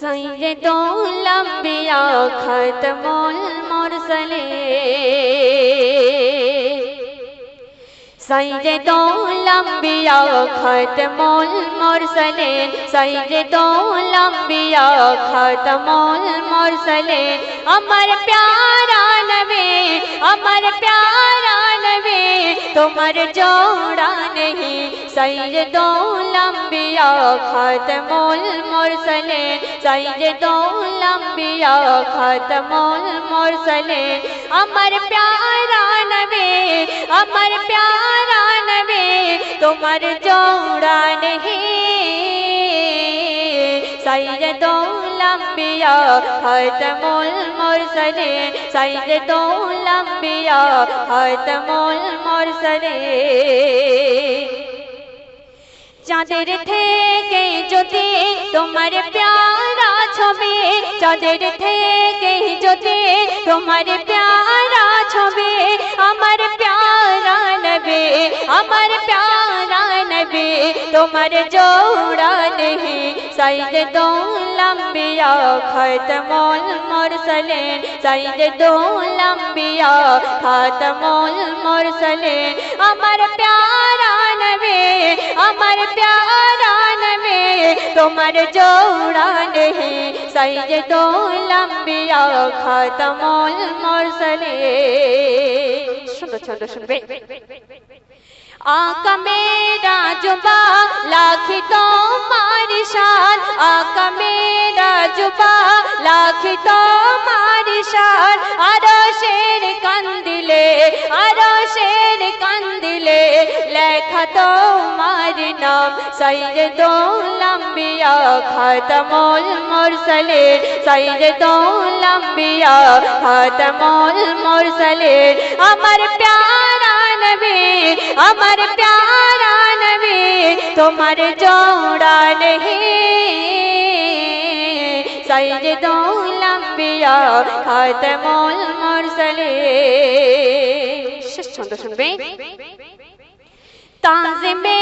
সৈয়দৌলম্বিয়া খতমুল মুরসলে সৈয়দৌলম্বিয়া খতমুল মুরসলে সৈয়দৌলম্বিয়া খতমুল মুরসলে আমার প্যারা নবে আমার প্যারা تمر جوڑا نہیں، سید لمبیا ختم المرسلین، سید لمبیا ختم المرسلین۔ امر پیارا نبی، امر پیارا نبی تمر جوڑا نہیں۔ سید সৈয়দুল আম্বিয়া খাতমুল মুরসালিন সৈয়দুল আম্বিয়া খাতমুল মুরসালিন চাঁদের থেকে যদি তোমার প্যারা ছবি চাঁদের থেকে যদি তোমার প্যারা ছবি আমার প্যারা নবে আমার প্যারা নবে তোমার জোড়া নেই সাইদ দোলাম্বিয়া খতমুল মুরসলিন সাইদ দোলাম্বিয়া খতমুল মুরসলিন আমার প্যারা নবে, আমার প্যারা নবে, তোমার জোড়া নেই সাইদ দোলাম্বিয়া খতমুল মুরসলিন সুন্দর ছন্দ শুনবে। आका मेरा जुबा लाख তোমার শান আকা মেরা জুবা লাখ তোমার শান আরশের কান্দিলে আরশের কান্দিলে লেখা তোমার নাম সৈয়দুল আম্বিয়া খাতমুল মুরসালিন সৈয়দুল আম্বিয়া খাতমুল মুরসালিন আমার প্যারা নবী আমার প্যারা নবী তোমার জোড়াল হে সাইজ দৌলাম্বিয়া খাতমুল মুরসালে। ছন্দ শুনবে। তাজ মে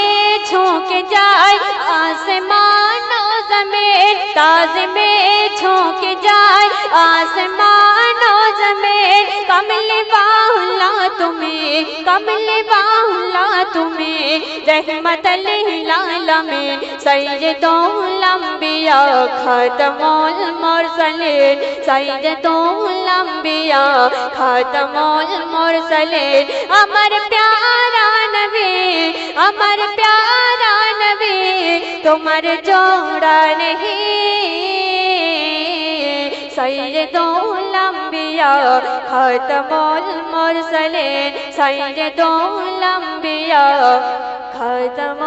ঝোঁকে যায়, আসমান জমিন তাজ মে ঝোঁকে যায়, আসমান জমিন কমলে বাহুলা তুমি کمل بالا تمہیں، رحمت لالا میں سید لمبیا ختم المرسلین سید لمبیا ختم المرسلین۔ امر پیارا نبی، امر پیارا نبی، تمہر جوڑا نہیں۔ سید یا ختم المرسلین سید دو لمبیا ختم